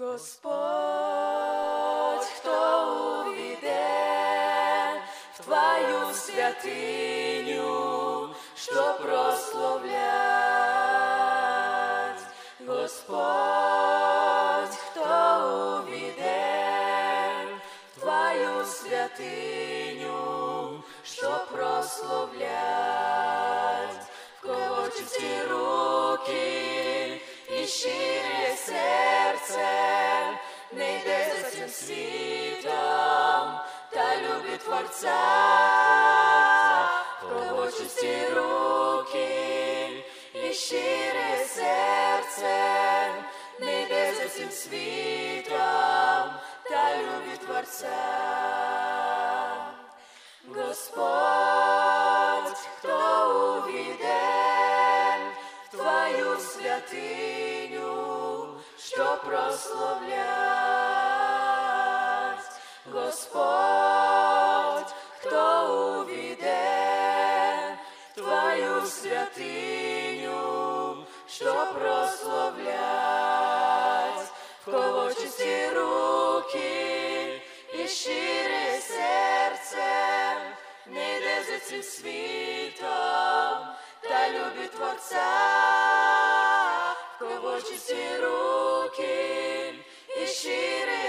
Господь, хто увійде в Твою святиню, що прославлять, Господь, хто увійде в Твою святиню, що прославлять, Творця, в кого чисті руки і щире серце, не йде за цим світом, та любить Творця. Господь, хто увійде в Твою святиню, що прославлять, Господь, Твою святиню, що прославлять, в кого чисті руки і щире серце, не йде за цим світом, та любить Творця, в кого чисті руки і щире серце,